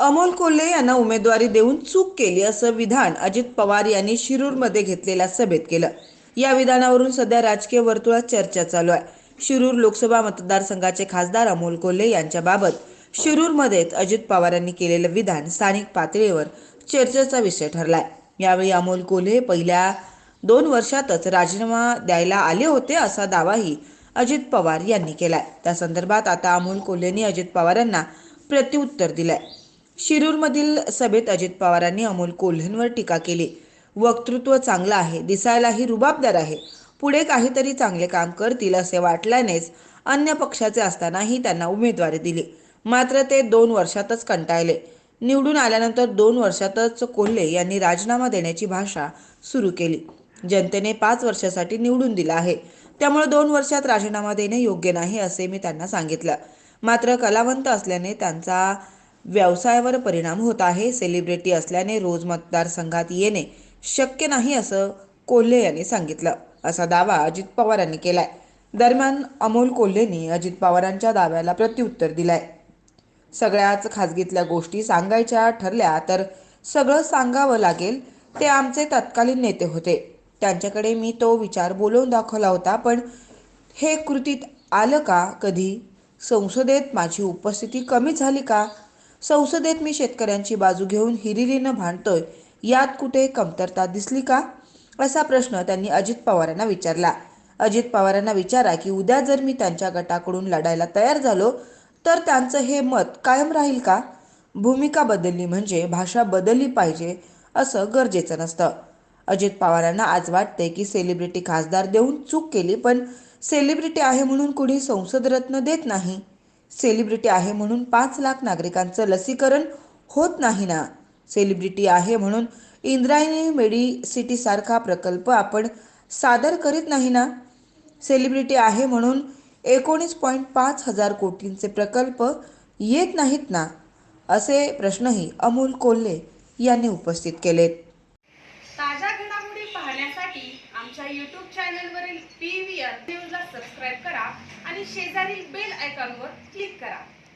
अमोल कोल्हे यांना उमेदवारी देऊन चूक केली असं विधान अजित पवार यांनी शिरूरमध्ये घेतलेल्या सभेत केलं. या विधानावरून सध्या राजकीय वर्तुळात चर्चा चालू आहे. शिरूर लोकसभा मतदारसंघाचे खासदार अमोल कोल्हे यांच्याबाबत शिरूरमध्येच अजित पवारांनी केलेलं विधान स्थानिक पातळीवर चर्चेचा विषय ठरलाय. यावेळी अमोल कोल्हे पहिल्या दोन वर्षातच राजीनामा द्यायला आले होते असा दावाही अजित पवार यांनी केलाय. त्या संदर्भात आता अमोल कोल्हेंनी अजित पवारांना प्रत्युत्तर दिलंय. शिरूरमधील सभेत अजित पवारांनी अमोल कोल्हेंवर टीका केली. वक्तृत्व चांगलं आहे दिसायलाही रुबाबदार आहे. पुढे काहीतरी चांगले काम करतील असे वाटल्यानेच अन्य पक्षाचे असतानाही त्यांना उमेदवारी दिली. मात्र ते दोन वर्षातच कंटाळले. निवडून आल्यानंतर दोन वर्षातच कोल्हे यांनी राजीनामा देण्याची भाषा सुरू केली. जनतेने पाच वर्षासाठी निवडून दिला आहे. त्यामुळे दोन वर्षात राजीनामा देणे योग्य नाही असे मी त्यांना सांगितलं. मात्र कलावंत असल्याने त्यांचा व्यवसायावर परिणाम होत आहे. सेलिब्रिटी असल्याने रोज मतदारसंघात येणे शक्य नाही असं कोल्हे यांनी सांगितलं. असा दावा अजित पवारांनी केलाय. दरम्यान अमोल कोल्हेंनी अजित पवारांच्या दाव्याला प्रत्युत्तर दिलंय. सगळ्याच खाजगीतल्या गोष्टी सांगायच्या ठरल्या तर सगळं सांगावं लागेल ते आमचे तत्कालीन नेते होते. त्यांच्याकडे मी तो विचार बोलवून दाखवला होता पण हे कृतीत आलं का कधी? संसदेत माझी उपस्थिती कमी झाली का? संसदेत मी शेतकऱ्यांची बाजू घेऊन हिरिरीनं भांडतोय. यात कुठे कमतरता दिसली का? असा प्रश्न त्यांनी अजित पवारांना विचारला. अजित पवारांना विचारा की उद्या जर मी त्यांच्या गटाकडून लढायला तयार झालो तर त्यांचं हे मत कायम राहील का? भूमिका बदलली म्हणजे भाषा बदलली पाहिजे असं गरजेचं नसतं. अजित पवारांना आज वाटते की सेलिब्रिटी खासदार देऊन चूक केली पण सेलिब्रिटी आहे म्हणून कुणी संसद रत्न देत नाही. सेलिब्रिटी आहे म्हणून पाच लाख नागरिकांचं लसीकरण होत नाही ना सेलिब्रिटी आहे म्हणून इंद्रायणी मेडी सिटीसारखा प्रकल्प आपण सादर करीत नाही ना सेलिब्रिटी आहे म्हणून एकोणीस पॉईंट पाच हजार कोटींचे प्रकल्प येत नाहीत ना असे प्रश्नही अमोल कोल्हे यांनी उपस्थित केलेत. चॅनलवरील पी व्ही आर न्यूजला सबस्क्राईब करा आणि शेजारील बेल आयकॉनवर क्लिक करा.